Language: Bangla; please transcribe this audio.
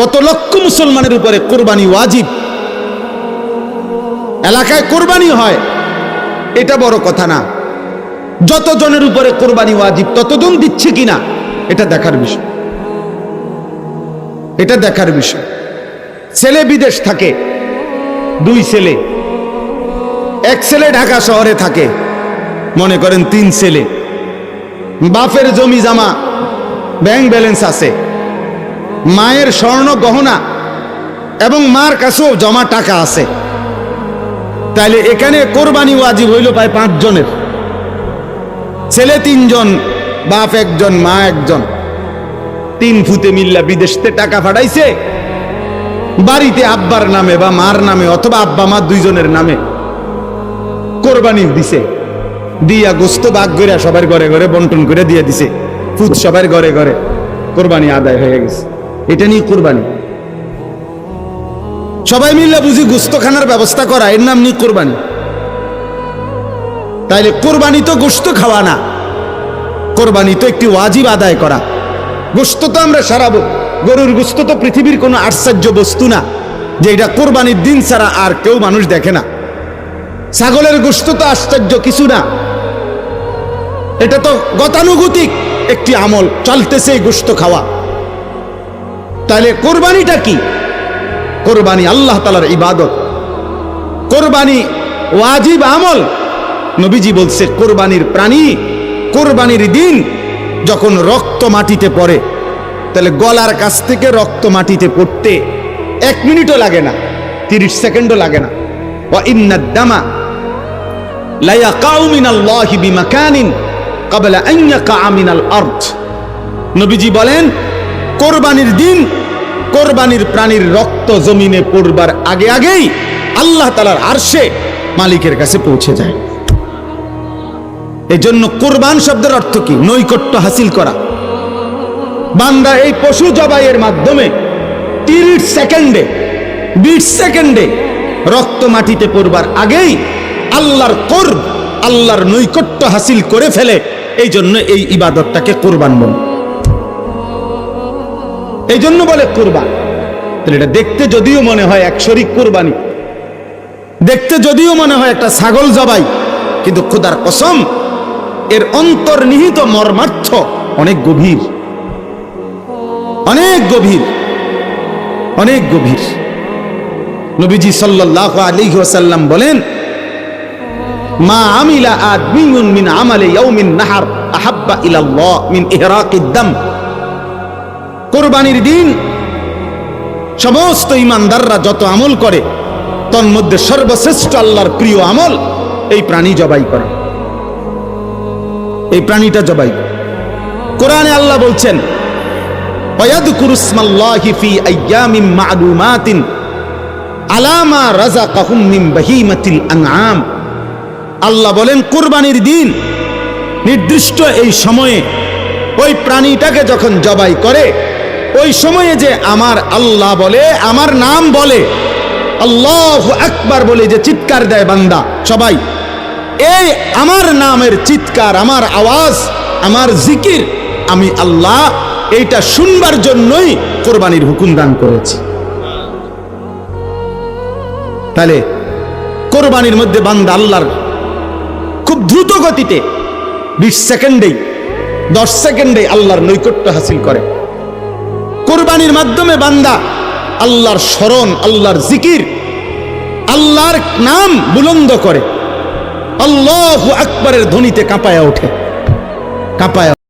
কত লক্ষ মুসলমানের উপরে কোরবানি ওয়াজিব। এলাকায় কোরবানি হয়, এটা বড় কথা না। যতজনের উপরে কোরবানি ওয়াজিব, ততজন দিচ্ছে কিনা, এটা দেখার বিষয়। এটা দেখার বিষয়। ছেলে বিদেশ থাকে, দুই ছেলে। এক ছেলে ঢাকা শহরে থাকে, মনে করেন তিন ছেলে। বাপের জমি জামা, ব্যাংক ব্যালেন্স আছে। মায়ের স্বর্ণ গহনা এবং মার কাছেও জমা টাকা আছে। তাইলে এখানে কোরবানি ওয়াজিব হইল প্রায় পাঁচজনের। ছেলে তিনজন, বাপ একজন, মা একজন। তিন ফুতে মিল্লা বিদেশতে টাকা পাঠাইছে বাড়িতে আব্বার নামে বা মার নামে অথবা আব্বা মা দুইজনের নামে কোরবানি দিছে। দিয়া গোস্ত বাগ করে সবার ঘরে ঘরে বন্টন করে দিয়ে দিছে। ফুট সবার ঘরে ঘরে কোরবানি আদায় হয়ে গেছে। এটা নিয়ে কোরবানি। সবাই মিলে বুঝি গোস্ত খানার ব্যবস্থা করা, এর নাম নিয়ে কোরবানি। তাইলে কোরবানি তো গোস্ত খাওয়া না। কোরবানি তো একটি ওয়াজিব আদায় করা। গোস্ত তো আমরা সারাবো। গরুর গোস্ত তো পৃথিবীর কোনো আশ্চর্য বস্তু না, যে এটা কোরবানির দিন ছাড়া আর কেউ মানুষ দেখে না। ছাগলের গোস্ত তো আশ্চর্য কিছু না। এটা তো গতানুগতিক একটি আমল, চলতেছে এই গোস্ত খাওয়া। তাহলে কোরবানিটা কি? কোরবানি আল্লাহ তালার ইবাদত। কোরবানি ওয়াজিব আমল। নবীজি বলছে, কোরবানির প্রাণী, কোরবানির দিন যখন রক্ত মাটিতে পড়ে, তাহলে গলার কাছ থেকে রক্ত মাটিতে পড়তে এক মিনিটও লাগে না, তিরিশ সেকেন্ডও লাগে না। ওয়া ইন্নাদ দামা লা ইয়াকাউ মিনাল্লাহি বিমাকানিন ক্বাবলা আন ইয়াকা মিনাল আরদ। নবীজি বলেন, কোরবানির দিন কোরবানির প্রাণীর রক্ত জমিনে পড়বার আগে আগেই আল্লাহ তালার আরশে মালিকের কাছে পৌঁছে যায়। এই জন্য কোরবান শব্দের অর্থ কি? নৈকট্য হাসিল করা। বান্দা এই পশু জবাইয়ের মাধ্যমে তিরিশ সেকেন্ডে, বিশ সেকেন্ডে রক্ত মাটিতে পড়বার আগেই আল্লাহর কোরব, আল্লাহর নৈকট্য হাসিল করে ফেলে। এই জন্য এই ইবাদতটাকে কোরবান বলে। এই জন্য বলে কোরবান। তাহলে এটা দেখতে যদিও মনে হয় এক শরিক কোরবানি। দেখতে যদিও মনে হয় একটা ছাগল জবাই, কিন্তু খোদার কসম, এর অন্তর্নিহিত মর্মার্থ অনেক গভীর। অনেক গভীর। অনেক গভীর। নবীজি সাল্লাল্লাহু আলাইহি ওয়াসাল্লাম বলেন, মা আমিলা আদমিয়ুন মিন আমালে ইয়াউমিন নাহার আহাব্বা ইলাল্লাহ মিন ইহরাকিদ দাম। কোরবানির দিন সমস্ত ইমানদাররা যত আমল করে তন্মধ্যে সর্বশ্রেষ্ঠ আল্লাহর প্রিয় আমল এই প্রাণী জবাই করে। এই প্রাণীটা জবাই কোরআনে আল্লাহ বলছেন রাজা আল্লাহ বলেন, কুরবানির দিন নির্দিষ্ট এই সময়ে ওই প্রাণীটাকে যখন জবাই করে ওই সময়ে যে আমার আল্লাহ বলে, আমার নাম বলে, আল্লাহ একবার বলে যে চিৎকার দেয় বান্দা, সবাই। এই আমার নামের চিৎকার, আমার আওয়াজ, আমার জিকির, আমি আল্লাহ এইটা শুনবার জন্যই কোরবানির হুকুম দান করেছি। তাহলে কোরবানির মধ্যে বান্দা আল্লাহর খুব দ্রুত গতিতে বিশ সেকেন্ডেই, দশ সেকেন্ডে আল্লাহর নৈকট্য হাসিল করে। কোরবানির মাধ্যমে বান্দা আল্লাহর স্মরণ, আল্লাহর জিকির, আল্লাহর নাম বুলন্দ করে। আল্লাহ আকবরের ধ্বনিতে কাঁপায়া ওঠে। কাঁপায়া